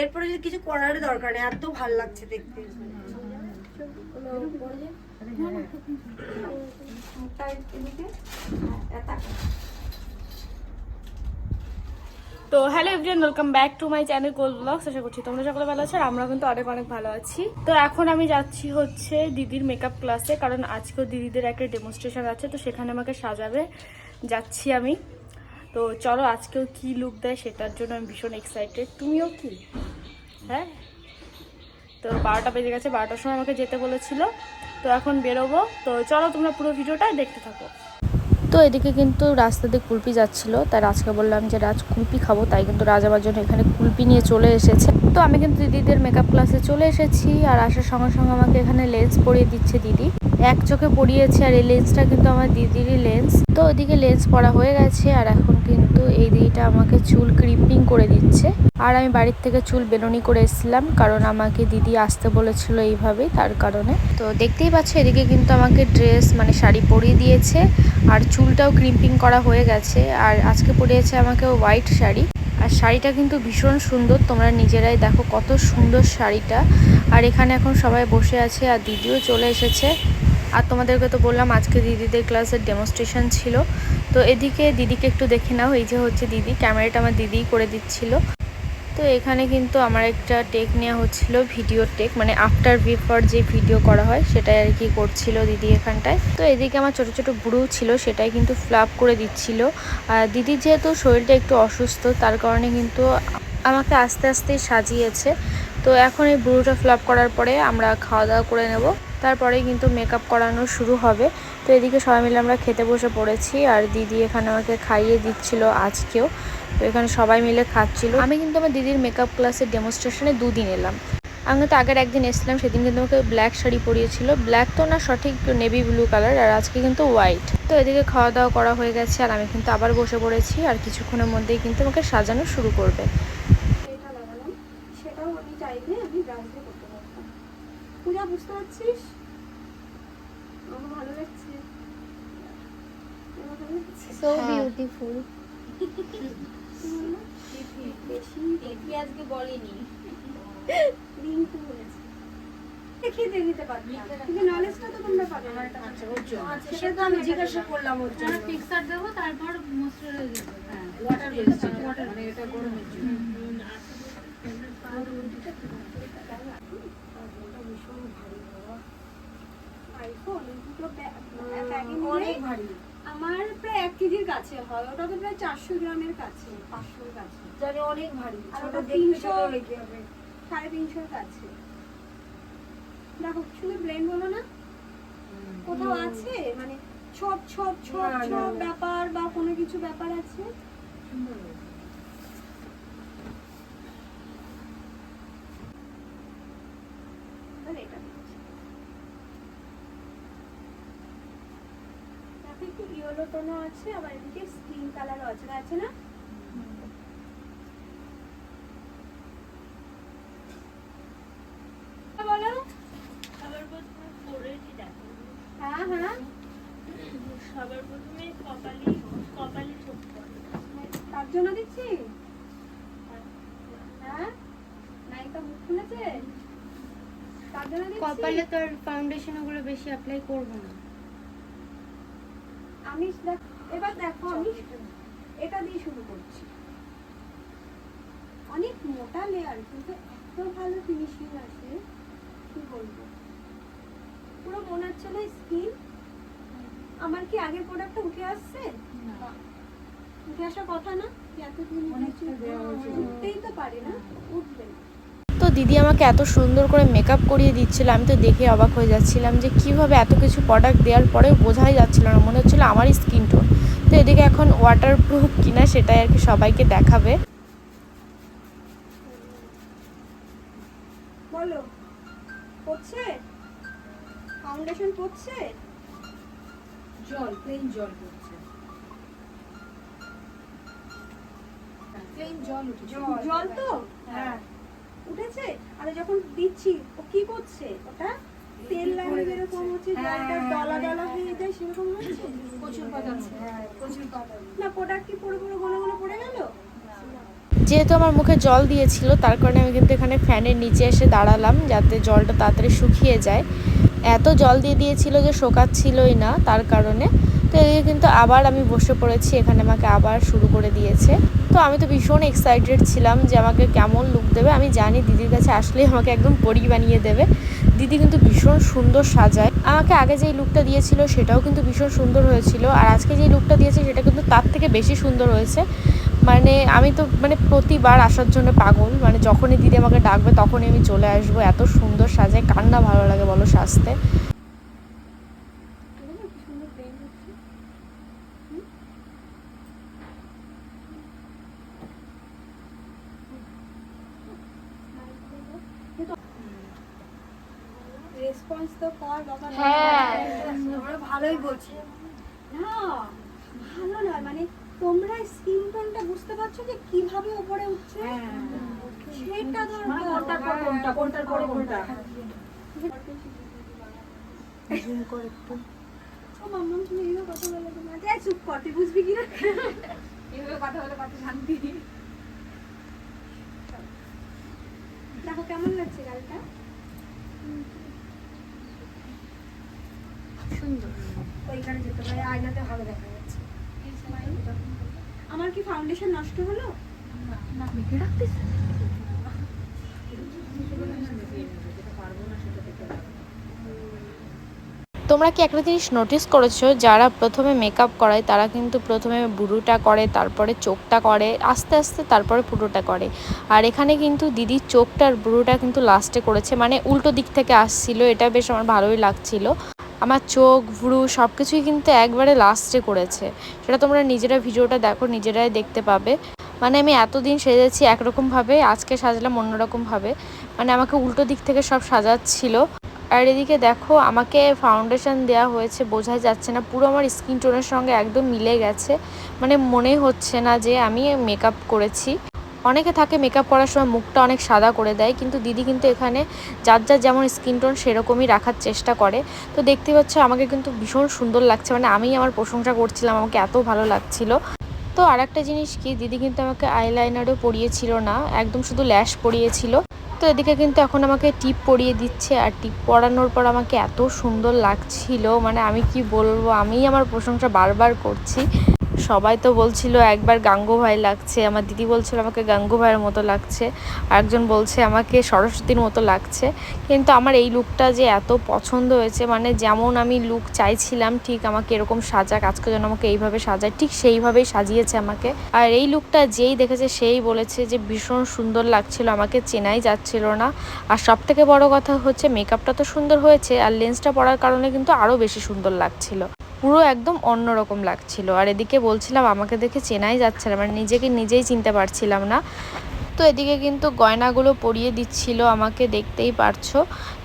এরপরে যদি কিছু করার দরকার নেই এত ভালো লাগছে দেখতে। তো hello everyone welcome back to my channel goal blogs আশা করছি তোমরা সকলে ভালো আছো আর আমরা কিন্তু অনেক অনেক ভালো আছি। তো এখন আমি যাচ্ছি হচ্ছে দিদির মেকআপ ক্লাসে কারণ আজকেও দিদিদের একটা ডেমনস্ট্রেশন আছে তো সেখানে আমাকে সাজাবে। যাচ্ছি আমি। তো চলো আজকেও কি লুক দেয় সেটার জন্য আমি ভীষণ এক্সাইটেড তুমিও কি? হ্যাঁ? তো বারোটা বেজে গেছে, বারোটার সময় আমাকে যেতে বলেছিল। তো এখন বেরোবো। তো চলো তোমরা পুরো ভিডিওটা দেখতে থাকো। তো এদিকে কিন্তু রাস্তাতে কুলপি যাচ্ছিল, তাই রাজকে বললাম যে, রাজ, কুলপি খাব। তাই কিন্তু রাজ আমার জন্য এখানে কুলপি নিয়ে চলে এসেছে। তো আমি কিন্তু দিদিদের মেকআপ ক্লাসে চলে এসেছি, আর আসার সঙ্গে সঙ্গে আমাকে এখানে লেন্স পরিয়ে দিচ্ছে দিদি। এক চোখে পরিয়েছে আর এই লেন্সটা কিন্তু আমার দিদিরই লেন্স তো ওইদিকে লেন্স পরা হয়ে গেছে আর এখন কিন্তু এই দিদিটা আমাকে চুল ক্রিপিং করে দিচ্ছে। আর আমি বাড়ির থেকে চুল বেলনি করে এসেছিলাম কারণ আমাকে দিদি আসতে বলেছিল এইভাবেই তার কারণে। তো দেখতেই পাচ্ছ এদিকে কিন্তু আমাকে ড্রেস মানে শাড়ি পরিয়ে দিয়েছে আর চুলটাও ক্রিম্পিং করা হয়ে গেছে আর আজকে পরিয়েছে আমাকে হোয়াইট শাড়ি। আর শাড়িটা কিন্তু ভীষণ সুন্দর, তোমরা নিজেরাই দেখো কত সুন্দর শাড়িটা। আর এখানে এখন সবাই বসে আছে আর দিদিও চলে এসেছে। আর তোমাদেরকে তো বললাম আজকে দিদিদের ক্লাসের ডেমনস্ট্রেশন ছিল। তো এদিকে দিদিকে একটু দেখে নাও, এই যে হচ্ছে দিদি, ক্যামেরাটা আমার দিদিই করে দিচ্ছিল। তো এখানে কিন্তু আমার একটা টেক নেওয়া হচ্ছিল ভিডিও টেক মানে আফটার বিফোর যে ভিডিও করা হয়, সেটাই আর কি করছিল দিদি এখানটায়। তো এদিকে আমার ছোট ছোট ব্রু ছিল, সেটাই কিন্তু ফ্লাপ করে দিচ্ছিল। আর দিদির যেহেতু শরীরটা একটু অসুস্থ, তার কারণে কিন্তু আমাকে আস্তে আস্তে সাজিয়েছে। তো এখন এই ব্রুটা ফ্লাপ করার পরে আমরা খাওয়া দাওয়া করে নেব। তারপরে কিন্তু মেকআপ করানো শুরু হবে। তো এদিকে সবাই মিলে আমরা খেতে বসে পড়েছি আর দিদি এখানে আমাকে খাইয়ে দিচ্ছিল আজকেও। তো এখানে সবাই মিলে খাচ্ছিল। আমি কিন্তু আমার দিদির মেকআপ ক্লাসের ডেমনস্ট্রেশনে দুদিন এলাম। আমি কিন্তু আগের একদিন এসেছিলাম, সেদিন কিন্তু আমাকে ব্ল্যাক শাড়ি পরিয়েছিল। ব্ল্যাক তো না সঠিক নেভি ব্লু কালার আর আজকে কিন্তু হোয়াইট তো এদিকে খাওয়া দাওয়া করা হয়ে গেছে আর আমি কিন্তু আবার বসে পড়েছি আর কিছুক্ষণের মধ্যেই কিন্তু আমাকে সাজানো শুরু করবে। সেটাও আমি চাইলে আমি করতে পারতাম। পূজা, বুঝতে পারছিস? ভালো লাগছে। সো বিউটিফুল বেশি দেখি আজকে বলিনি। রিঙ্কু হয়েছে দেখিয়ে দিয়ে দিতে পারতাম। কিন্তু নলেজটা তো তোমরা পাবে না। আচ্ছা সেটা তো আমি জিজ্ঞাসা করলাম ওর জন্য। ফিক্সার দেবো তারপর ময়শ্চারাইজার দেবো। হ্যাঁ ওয়াটার বেসড মানে এটা গরমের জন্য। আইফোন দুটো ব্যাগে অনেক ভারী। আমার প্রায় এক কেজির কাছে হয় ওটা তো প্রায় চারশো গ্রামের কাছে পাঁচশোর কাছে। জানি অনেক ভারী আর ওটা তিনশো- ছোট লেগে হবে। সাড়ে তিনশোর কাছে। দেখো শুধু ব্লেন্ড বলো না কোথাও আছে? মানে ছোপ ছোপ ছোপ না, না, ছোপ ব্যাপার বা কোনো কিছু ব্যাপার আছে? তাহলে এটা দিচ্ছি। দেখো একটু ইয়েলো টোনও আছে আবার এদিকে স্কিন কালারও আছে আছে না? বলো। সবার প্রথমে ফোরেডই দেখো। হ্যাঁ হ্যাঁ। সবার প্রথমে কপালি কপালি ছোপ তার জন্য দিচ্ছি? হ্যাঁ? নায়িকা মুখ খুলেছে? তার জন্য দিচ্ছি? কপালে তো আর ফাউন্ডেশন ওগুলো বেশি অ্যাপ্লাই করব না। আমি দেখ এবার দেখো আমি এটা দিয়ে শুরু করছি। অনেক মোটা লেয়ার কিন্তু এত ভালো ফিনিশিং আছে কি বলব? পুরো মনে হচ্ছে না স্কিন আমার কি আগের প্রোডাক্টটা উঠে আসছে? উঠে আসার কথা না? এতদিন। উঠতেই তো পারে না? উঠবে না। তো দিদি আমাকে এত সুন্দর করে মেকআপ করিয়ে দিচ্ছিল আমি তো দেখে অবাক হয়ে যাচ্ছিলাম যে কীভাবে এত কিছু প্রোডাক্ট দেওয়ার পরেও বোঝাই যাচ্ছিল না মনে হচ্ছিল আমারই স্কিন টোন তো এদিকে এখন ওয়াটার প্রুফ কিনা সেটাই আর কি সবাইকে দেখাবে। বলো পড়ছে? ফাউন্ডেশন পড়ছে? জল প্লেন জল পড়ছে। প্লেন জল জল তো? হ্যাঁ। উঠেছে? আর যখন দিচ্ছি ও কি করছে? ওটা তেল লাগিয়ে যেরকম হচ্ছে হ্যাঁ, জলটা ডলা ডলা হয়ে যায় সেরকম হচ্ছে? প্রচুর পাতা হ্যাঁ। প্রচুর পাতা না প্রোডাক্ট কি পুরো পুরো যেহেতু আমার মুখে জল দিয়েছিল তার কারণে আমি কিন্তু এখানে ফ্যানের নিচে এসে দাঁড়ালাম যাতে জলটা তাড়াতাড়ি শুকিয়ে যায়। এত জল দিয়ে দিয়েছিল যে শোকাচ্ছিলই না তার কারণে তো এদিকে কিন্তু আবার আমি বসে পড়েছি, এখানে আমাকে আবার শুরু করে দিয়েছে। তো আমি তো ভীষণ এক্সাইটেড ছিলাম যে আমাকে কেমন লুক দেবে। আমি জানি দিদির কাছে আসলেই আমাকে একদম পরি বানিয়ে দেবে। দিদি কিন্তু ভীষণ সুন্দর সাজায়। আমাকে আগে যেই লুকটা দিয়েছিল সেটাও কিন্তু ভীষণ সুন্দর হয়েছিল। আর আজকে যেই লুকটা দিয়েছে সেটা কিন্তু তার থেকে বেশি সুন্দর হয়েছে। মানে আমি তো মানে প্রতিবার আসার জন্য পাগল। মানে যখনই দিদি আমাকে ডাকবে তখনই আমি চলে আসব। এত সুন্দর সাজায়। কার না ভালো লাগে বলো সাজতে দেখো কি সুন্দর পেন হচ্ছে রেসপন্স তো কর বাবা হ্যাঁ। আমরা ভালোই বলছি। না ভালো নয় মানে তোমরা স্কিন টোনটা বুঝতে পারছ যে কীভাবে উপরে উঠছে? সেটা মানে দরকার। কোনটার পর কোনটা কোনটার পরে কোনটা? ও মাম্মা তুমি এইভাবে কথা বলে তো না যাই চুপ কর তুই বুঝবি কি না? এভাবে কথা বলে কত শান্তি দেখো কেমন লাগছে গালটা সুন্দর। ওইখানে যেতে পারে আয়নাতে ভালো দেখা যাচ্ছে। আমার কি ফাউন্ডেশন নষ্ট হলো? তোমরা কি একটা জিনিস নোটিস করেছ? যারা প্রথমে মেকআপ করায় তারা কিন্তু প্রথমে বুড়োটা করে তারপরে চোখটা করে আস্তে আস্তে তারপরে পুরোটা করে। আর এখানে কিন্তু দিদির চোখটা আর বুড়োটা কিন্তু লাস্টে করেছে। মানে উল্টো দিক থেকে আসছিল এটা বেশ আমার ভালোই লাগছিল। আমার চোখ, ভুরু সব কিছুই কিন্তু একবারে লাস্টে করেছে। সেটা তোমরা নিজেরা ভিডিওটা দেখো, নিজেরাই দেখতে পাবে। মানে আমি এতদিন সেজেছি একরকমভাবে, আজকে সাজলাম অন্যরকমভাবে। মানে আমাকে উল্টো দিক থেকে সব সাজাচ্ছিল। আর এদিকে দেখো, আমাকে ফাউন্ডেশন দেওয়া হয়েছে, বোঝাই যাচ্ছে না। পুরো আমার স্কিন টোনের সঙ্গে একদম মিলে গেছে। মানে মনে হচ্ছে না যে আমি মেকআপ করেছি। অনেকে থাকে মেকআপ করার সময় মুখটা অনেক সাদা করে দেয়, কিন্তু দিদি কিন্তু এখানে যার যার যেমন স্কিন টোন সেরকমই রাখার চেষ্টা করে। তো দেখতে পাচ্ছ আমাকে কিন্তু ভীষণ সুন্দর লাগছে মানে আমি আমার প্রশংসা করছিলাম, আমাকে এত ভালো লাগছিল। তো আর একটা জিনিস কি, দিদি কিন্তু আমাকে আইলাইনারও পরিয়েছিল না, একদম শুধু ল্যাশ পরিয়েছিল। তো এদিকে কিন্তু এখন আমাকে টিপ পরিয়ে দিচ্ছে, আর টিপ পরানোর পর আমাকে এত সুন্দর লাগছিল মানে আমি কি বলব আমি আমার প্রশংসা বারবার করছি। সবাই তো বলছিল, একবার গাঙ্গুভাই লাগছে। আমার দিদি বলছিল, আমাকে গাঙ্গুভাইয়ের মতো লাগছে। আরেকজন বলছে, আমাকে সরস্বতীর মতো লাগছে। কিন্তু আমার এই লুকটা যে এত পছন্দ হয়েছে মানে যেমন আমি লুক চাইছিলাম, ঠিক আমাকে এরকম সাজাক, আজকে যেন আমাকে এইভাবে সাজায়, ঠিক সেইভাবেই সাজিয়েছে আমাকে। আর এই লুকটা যেই দেখেছে, সেই বলেছে যে ভীষণ সুন্দর লাগছিল, আমাকে চেনাই যাচ্ছিল না। আর সব থেকে বড় কথা হচ্ছে মেকআপটা তো সুন্দর হয়েছে, আর লেন্সটা পরার কারণে কিন্তু আরও বেশি সুন্দর লাগছিল। পুরো একদম অন্যরকম লাগছিল। আর এদিকে বলছিলাম, আমাকে দেখে চেনাই যাচ্ছে না মানে নিজেকে নিজেই চিনতে পারছিলাম না। তো এদিকে কিন্তু গয়নাগুলো পরিয়ে দিচ্ছিল, আমাকে দেখতেই পারছ।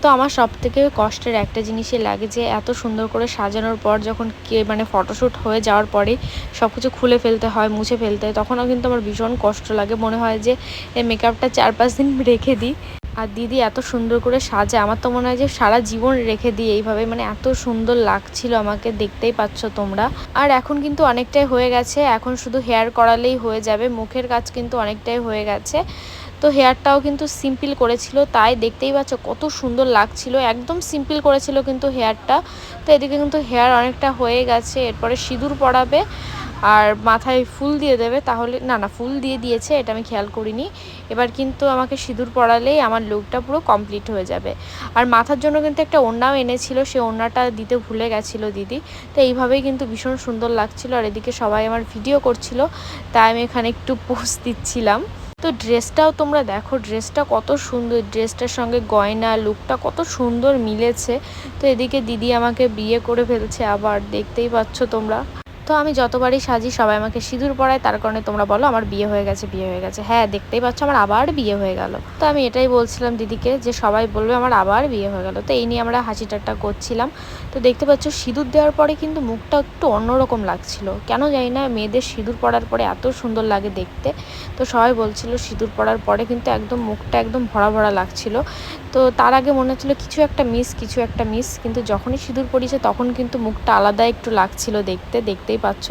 তো আমার সব থেকে কষ্টের একটা জিনিসই লাগে যে, এত সুন্দর করে সাজানোর পর যখন কে মানে ফটোশ্যুট হয়ে যাওয়ার পরে সব কিছু খুলে ফেলতে হয়, মুছে ফেলতে হয়, তখনও কিন্তু আমার ভীষণ কষ্ট লাগে। মনে হয় যে, এই মেকআপটা চার পাঁচ দিন রেখে দিই। আর দিদি এত সুন্দর করে সাজে। আমার তো মনে হয় যে সারা জীবন রেখে দিয়ে এইভাবে মানে এত সুন্দর লাগছিল আমাকে, দেখতেই পাচ্ছ তোমরা। আর এখন কিন্তু অনেকটাই হয়ে গেছে। এখন শুধু হেয়ার করালেই হয়ে যাবে। মুখের কাজ কিন্তু অনেকটাই হয়ে গেছে। তো হেয়ারটাও কিন্তু সিম্পল করেছিল। তাই দেখতেই পাচ্ছ কত সুন্দর লাগছিল। একদম সিম্পল করেছিল কিন্তু হেয়ারটা তো এদিকে কিন্তু হেয়ার অনেকটা হয়ে গেছে। এরপরে সিঁদুর পরাবে। আর মাথায় ফুল দিয়ে দেবে, তাহলে, না না, ফুল দিয়ে দিয়েছে, এটা আমি খেয়াল করিনি। এবার কিন্তু আমাকে সিঁদুর পরালেই আমার লুকটা পুরো কমপ্লিট হয়ে যাবে। আর মাথার জন্য কিন্তু একটা ওড়নাও এনেছিল সেই ওড়নাটা দিতে ভুলে গেছিল দিদি। তো এইভাবেই কিন্তু ভীষণ সুন্দর লাগছিল, আর এদিকে সবাই আমার ভিডিও করছিল, তাই আমি এখানে একটু পোস্ট দিচ্ছিলাম। তো ড্রেসটাও তোমরা দেখো ড্রেসটা কত সুন্দর ড্রেসটার সঙ্গে গয়না লুকটা কত সুন্দর মিলেছে। তো এদিকে দিদি আমাকে বিয়ে করে ফেলছে আবার, দেখতেই পাচ্ছ তোমরা। তো আমি যতবারই সাজি, সবাই আমাকে সিঁদুর পরায়, তার কারণে তোমরা বলো আমার বিয়ে হয়ে গেছে, বিয়ে হয়ে গেছে। হ্যাঁ দেখতেই পাচ্ছ আমার আবার বিয়ে হয়ে গেল। তো আমি এটাই বলছিলাম দিদিকে যে সবাই বলবে আমার আবার বিয়ে হয়ে গেল। তো এই নিয়ে আমরা হাসি ঠাট্টা করছিলাম। তো দেখতে পাচ্ছ সিঁদুর দেওয়ার পরে কিন্তু মুখটা একটু অন্যরকম লাগছিল। কেন জানি না, মেয়েদের সিঁদুর পরার পরে এত সুন্দর লাগে দেখতে। তো সবাই বলছিল সিঁদুর পরার পরে কিন্তু একদম মুখটা একদম ভরা ভরা লাগছিল। তো তার আগে মনে হচ্ছিল কিছু একটা মিস কিছু একটা মিস কিন্তু যখনই সিঁদুর পরিয়েছে তখন কিন্তু মুখটা আলাদা একটু লাগছিল দেখতে। দেখতেই দেখতেই পাচ্ছ।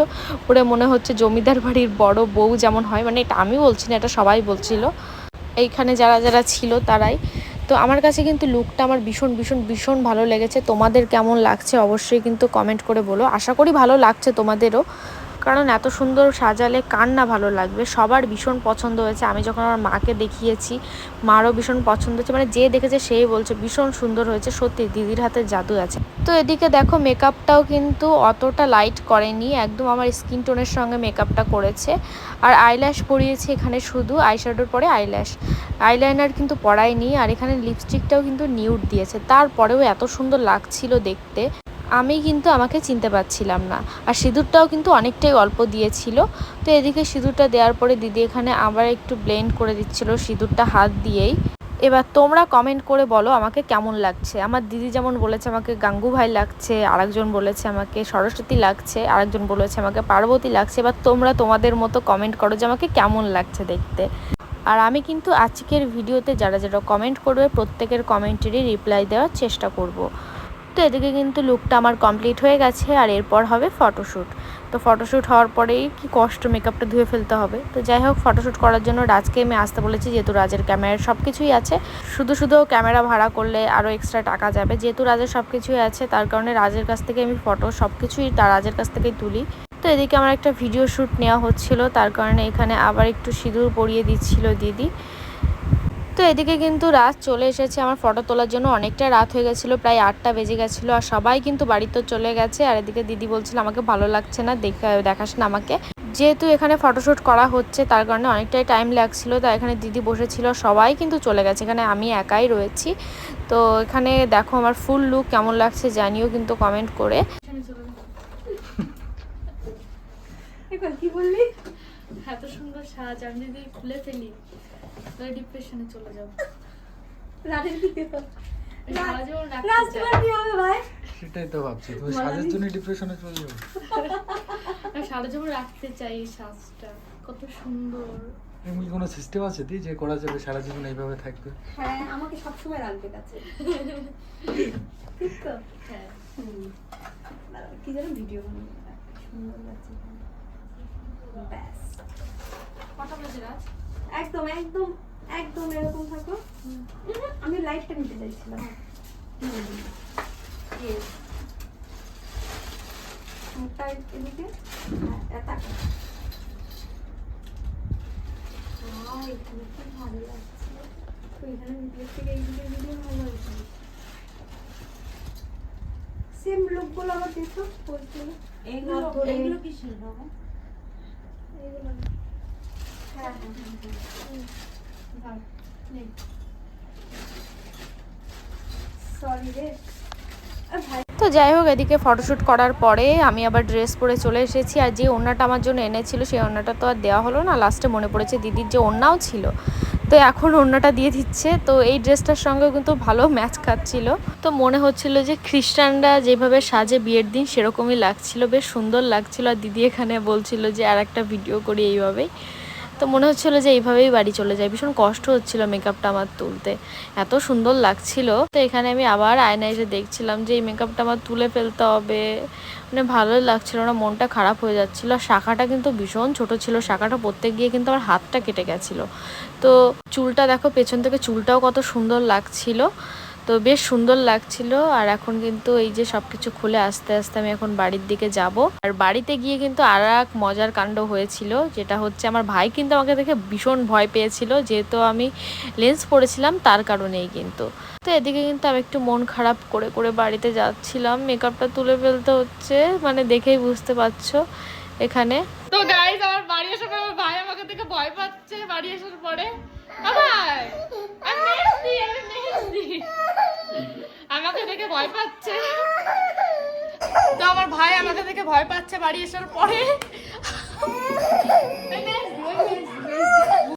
পুরো মনে হচ্ছে জমিদার বাড়ির বড় বউ যেমন হয়। মানে এটা আমি বলছি না, এটা সবাই বলছিল। এইখানে যারা যারা ছিল তারাই। তো আমার কাছে কিন্তু লুকটা আমার ভীষণ ভীষণ ভীষণ ভালো লেগেছে। তোমাদের কেমন লাগছে অবশ্যই কিন্তু কমেন্ট করে বলো। আশা করি ভালো লাগছে তোমাদেরও। কারণ এত সুন্দর সাজালে কার না ভালো লাগবে? সবার ভীষণ পছন্দ হয়েছে। আমি যখন আমার মাকে দেখিয়েছি, মারও ভীষণ পছন্দ হয়েছে। মানে যে দেখেছে সেই বলছে, ভীষণ সুন্দর হয়েছে, সত্যি দিদির হাতে জাদু আছে। তো এদিকে দেখো মেকআপটাও কিন্তু অতটা লাইট করেনি। একদম আমার স্কিন টোনের সঙ্গে মেকআপটা করেছে। আর আইল্যাশ পরিয়েছে এখানে শুধু আইশ্যাডোর পরে আইল্যাশ আইলাইনার কিন্তু পরায়নি। আর এখানে লিপস্টিকটাও কিন্তু নিউড দিয়েছে। তারপরেও এত সুন্দর লাগছিল দেখতে। আমি কিন্তু আমাকে চিনতে পারছিলাম না। আর সিঁদুরটাও কিন্তু অনেকটাই অল্প দিয়েছিল। তো এদিকে সিঁদুরটা দেওয়ার পরে দিদি এখানে আবার একটু ব্লেন্ড করে দিচ্ছিল সিঁদুরটা হাত দিয়েই। এবার তোমরা কমেন্ট করে বলো আমাকে কেমন লাগছে? আমার দিদি যেমন বলেছে আমাকে গাঙ্গু ভাই লাগছে, আরেকজন বলেছে আমাকে সরস্বতী লাগছে, আরেকজন বলেছে আমাকে পার্বতী লাগছে। এবার তোমরা তোমাদের মতো কমেন্ট করো যে আমাকে কেমন লাগছে দেখতে। আর আমি কিন্তু আজকের ভিডিওতে যারা যারা কমেন্ট করবে প্রত্যেকের কমেন্টেরই রিপ্লাই দেওয়ার চেষ্টা করব। তো এদিকে কিন্তু লুকটা আমার কমপ্লিট হয়ে গেছে আর এরপর হবে ফটোশ্যুট তো ফটোশ্যুট হওয়ার পরেই কি কষ্ট মেকআপটা ধুয়ে ফেলতে হবে। তো যাই হোক ফটোশ্যুট করার জন্য রাজকে আমি আসতে বলেছি, যেহেতু রাজের ক্যামেরার সব কিছুই আছে। শুধু শুধু ক্যামেরা ভাড়া করলে আরও এক্সট্রা টাকা যাবে। যেহেতু রাজের সব কিছুই আছে, তার কারণে রাজের কাছ থেকে আমি ফটো সব কিছুই তার রাজের কাছ থেকেই তুলি। তো এদিকে আমার একটা ভিডিও শ্যুট নেওয়া হচ্ছিল, তার কারণে এখানে আবার একটু সিঁদুর পরিয়ে দিচ্ছিল দিদি। তো এদিকে কিন্তু রাত চলে এসেছে। আমার ফটো তোলার জন্য অনেকটা রাত হয়ে গেছিল, প্রায় আটটা বেজে গেছিল আর সবাই কিন্তু বাড়িতে চলে গেছে। আর এদিকে দিদি বলছিল, আমাকে ভালো লাগছে না, দেখা, দেখাস না আমাকে। যেহেতু এখানে ফটোশ্যুট করা হচ্ছে, তার কারণে অনেকটাই টাইম লাগছিল। তো এখানে দিদি বসেছিল, সবাই কিন্তু চলে গেছে। এখানে আমি একাই রয়েছি। তো এখানে দেখো আমার ফুল লুক কেমন লাগছে জানিও কিন্তু কমেন্ট করে। কি বললি? এত সুন্দর সাজ, আমি যদি খুলে ফেলি। তাহলে ডিপ্রেশনে চলে যাব। রাতের দিকে তো সাজও রাখতে রাজ চাই। তোমার কি হবে ভাই। সেটাই তো ভাবছি। তুমি সাজের জন্য ডিপ্রেশনে চলে যাব। সারা জীবন রাখতে চাই সাজটা কত সুন্দর। এমনি কোনো সিস্টেম আছে দি যে করা যাবে সারা জীবন এইভাবে থাকবে? হ্যাঁ আমাকে সবসময় রাখবে কাছে। ঠিক তো? হ্যাঁ। কি যেন ভিডিও সুন্দর লাগছে। ব্যাস। কটা বাজে রাজ একদম একদম একদম এরকম থাকো। আমি লাইটটা নিতে চাইছিলাম. মুখটা এদিকে? হ্যাঁ, এখানে কি ভালো লাগছে। তো এখানে ভিডিও থেকে এইদিকে ভিডিও ভালো লাগছে। সেম লুকগুলো দেখো পোস্টগুলো এগুলো ধরে- এগুলো কিসের বাবা এইগুলো তো যাই হোক, এদিকে ফটোশ্যুট করার পরে আমি আবার ড্রেস পরে চলে এসেছি আর যে ওড়নাটা আমার জন্য এনেছিল, সেই ওড়নাটা তো আর দেওয়া হলো না। লাস্টে মনে পড়েছে দিদির যে ওড়নাও ছিল। তো এখন ওড়নাটা দিয়ে দিচ্ছে। তো এই ড্রেসটার সঙ্গে কিন্তু ভালো ম্যাচ খাচ্ছিল। তো মনে হচ্ছিল যে খ্রিস্টানরা যেভাবে সাজে বিয়ের দিন, সেরকমই লাগছিল। বেশ সুন্দর লাগছিল। আর দিদি এখানে বলছিল যে, আর একটা ভিডিও করি এইভাবেই। তো মনে হচ্ছিল যে এইভাবেই বাড়ি চলে যায়। ভীষণ কষ্ট হচ্ছিল মেকআপটা আমার তুলতে। এত সুন্দর লাগছিল। তো এখানে আমি আবার আয়না এসে দেখছিলাম যে এই মেকআপটা আমার তুলে ফেলতে হবে। মানে ভালো লাগছিল না মনটা খারাপ হয়ে যাচ্ছিল। আর শাখাটা কিন্তু ভীষণ ছোট ছিল। শাখাটা পরতে গিয়ে কিন্তু আমার হাতটা কেটে গেছিল। তো চুলটা দেখো, পেছন থেকে চুলটাও কত সুন্দর লাগছিল। তো বেশ সুন্দর লাগছিল আর এখন কিন্তু এই যে সব কিছু খুলে আস্তে আস্তে আমি এখন বাড়ির দিকে যাব। আর বাড়িতে গিয়ে কিন্তু আর এক মজার কাণ্ড হয়েছিল, যেটা হচ্ছে আমার ভাই কিন্তু আমাকে দেখে ভীষণ ভয় পেয়েছিল, যেহেতু আমি লেন্স পরেছিলাম তার কারণেই কিন্তু। তো এদিকে কিন্তু আমি একটু মন খারাপ করে করে বাড়িতে যাচ্ছিলাম। মেকআপটা তুলে ফেলতে হচ্ছে মানে দেখেই বুঝতে পারছ এখানে। তো গাইজ আমার বাড়ি আসার পর আমার ভাই আমাকে দেখে ভয় পাচ্ছে, বাড়ি আসার পরে। মেহেন্দি। আমাকে দেখে ভয় পাচ্ছে তো আমার ভাই আমাকে দেখে ভয় পাচ্ছে বাড়ি আসার পরে